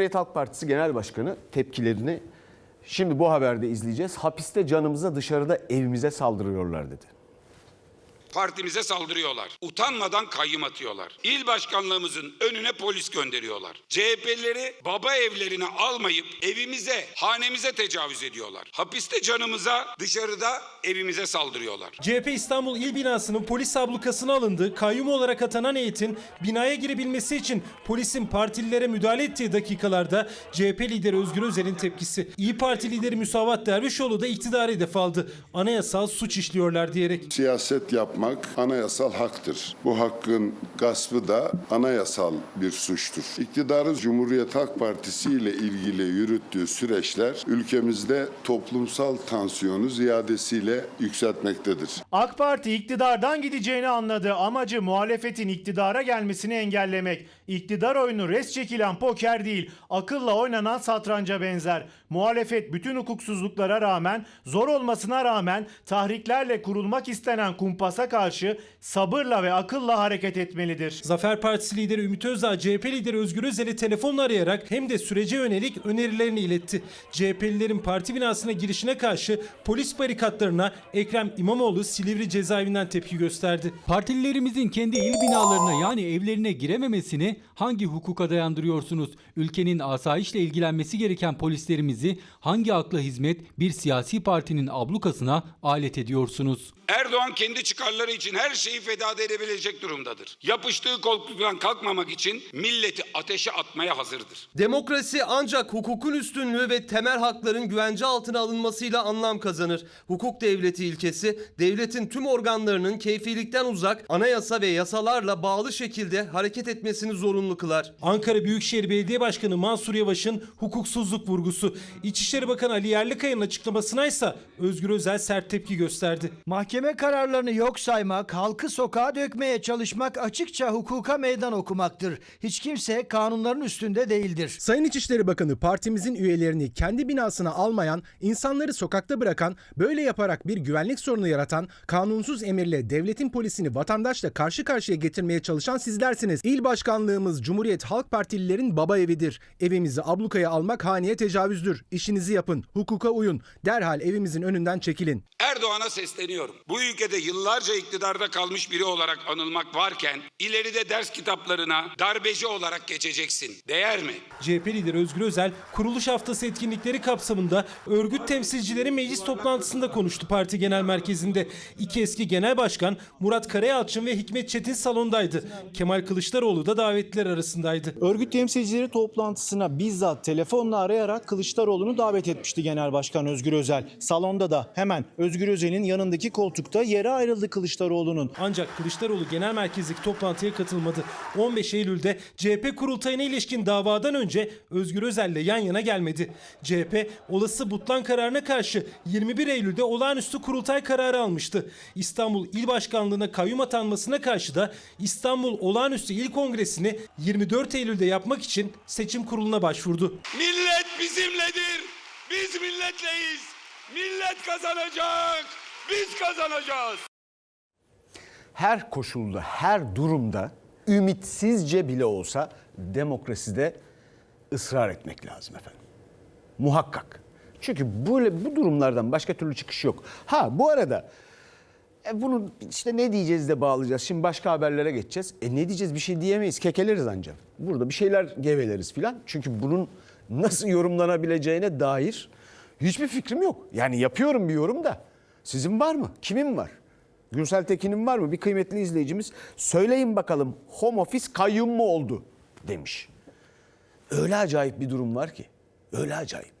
Cumhuriyet Halk Partisi Genel Başkanı tepkilerini şimdi bu haberde izleyeceğiz. Hapiste canımıza dışarıda evimize saldırıyorlar dedi. Partimize saldırıyorlar. Utanmadan kayyım atıyorlar. İl başkanlığımızın önüne polis gönderiyorlar. CHP'lileri baba evlerine almayıp evimize, hanemize tecavüz ediyorlar. Hapiste canımıza, dışarıda evimize saldırıyorlar. CHP İstanbul İl Binası'nın polis ablukasına alındı. Kayyum olarak atanan heyetin binaya girebilmesi için polisin partililere müdahale ettiği dakikalarda CHP lideri Özgür Özel'in tepkisi. İyi Parti lideri Müsavat Dervişoğlu da iktidarı hedef aldı. Anayasal suç işliyorlar diyerek. Siyaset yapmak anayasal haktır. Bu hakkın gaspı da anayasal bir suçtur. İktidarın Cumhuriyet Halk Partisi ile ilgili yürüttüğü süreçler ülkemizde toplumsal tansiyonu ziyadesiyle yükseltmektedir. AK Parti iktidardan gideceğini anladı. Amacı muhalefetin iktidara gelmesini engellemek. İktidar oyunu res çekilen poker değil, akılla oynanan satranca benzer. Muhalefet bütün hukuksuzluklara rağmen, zor olmasına rağmen tahriklerle kurulmak istenen kumpasa karşı sabırla ve akılla hareket etmelidir. Zafer Partisi lideri Ümit Özdağ, CHP lideri Özgür Özel'i telefonla arayarak hem de sürece yönelik önerilerini iletti. CHP'lilerin parti binasına girişine karşı polis barikatlarına Ekrem İmamoğlu Silivri cezaevinden tepki gösterdi. Partililerimizin kendi il binalarına yani evlerine girememesini hangi hukuka dayandırıyorsunuz? Ülkenin asayişle ilgilenmesi gereken polislerimizi hangi akla hizmet bir siyasi partinin ablukasına alet ediyorsunuz? Erdoğan kendi çıkarları için her şeyi feda edebilecek durumdadır. Yapıştığı koltuktan kalkmamak için milleti ateşe atmaya hazırdır. Demokrasi ancak hukukun üstünlüğü ve temel hakların güvence altına alınmasıyla anlam kazanır. Hukuk devleti ilkesi devletin tüm organlarının keyfilikten uzak anayasa ve yasalarla bağlı şekilde hareket etmesini zorunlu kılar. Ankara Büyükşehir Belediye Başkanı Mansur Yavaş'ın hukuksuzluk vurgusu. İçişleri Bakanı Ali Yerlikaya'nın açıklamasına ise Özgür Özel sert tepki gösterdi. Mahkeme kararlarını yok saymak, halkı sokağa dökmeye çalışmak açıkça hukuka meydan okumaktır. Hiç kimse kanunların üstünde değildir. Sayın İçişleri Bakanı partimizin üyelerini kendi binasına almayan, insanları sokakta bırakan, böyle yaparak bir güvenlik sorunu yaratan, kanunsuz emirle devletin polisini vatandaşla karşı karşıya getirmeye çalışan sizlersiniz. İl başkanlığımız Cumhuriyet Halk Partililerin baba evidir. Evimizi ablukaya almak haneye tecavüzdür. İşinizi yapın, hukuka uyun. Derhal evimizin önünden çekilin. Erdoğan'a sesleniyorum. Bu ülkede yıllarca iktidarda kalmış biri olarak anılmak varken ileride ders kitaplarına darbeci olarak geçeceksin. Değer mi? CHP lideri Özgür Özel kuruluş haftası etkinlikleri kapsamında örgüt temsilcileri meclis toplantısında konuştu parti genel merkezinde. İki eski genel başkan Murat Karayalçın ve Hikmet Çetin salondaydı. Kemal Kılıçdaroğlu da davetliler arasındaydı. Örgüt temsilcileri toplantısına bizzat telefonla arayarak Kılıçdaroğlu'nu davet etmişti Genel Başkan Özgür Özel. Salonda da hemen Özgür Özel'in yanındaki koltukta yere ayrıldı Kılıçdaroğlu'nun. Ancak Kılıçdaroğlu genel merkezdeki toplantıya katılmadı. 15 Eylül'de CHP kurultayına ilişkin davadan önce Özgür Özel'le yan yana gelmedi. CHP olası butlan kararına karşı 21 Eylül'de olağanüstü kurultay kararı almıştı. İstanbul İl Başkanlığı'na kayyum atanmasına karşı da İstanbul Olağanüstü İl Kongresi'ni 24 Eylül'de yapmak için seçim kuruluna başvurdu. Millet bizimledir. Biz milletleyiz. Millet kazanacak. Biz kazanacağız. Her koşulda, her durumda ümitsizce bile olsa demokraside ısrar etmek lazım efendim. Muhakkak. Çünkü böyle bu durumlardan başka türlü çıkış yok. Ha bu arada e, bunu işte ne diyeceğiz de bağlayacağız. Şimdi başka haberlere geçeceğiz. E ne diyeceğiz bir şey diyemeyiz. Kekeleriz ancak. Burada bir şeyler geveleriz filan. Çünkü bunun nasıl yorumlanabileceğine dair hiçbir fikrim yok. Yani yapıyorum bir yorum da. Sizin var mı? Kimin var? Gürsel Tekin'in var mı? Bir kıymetli izleyicimiz söyleyin bakalım home office kayyum mu oldu demiş. Öyle acayip bir durum var ki. Öyle acayip.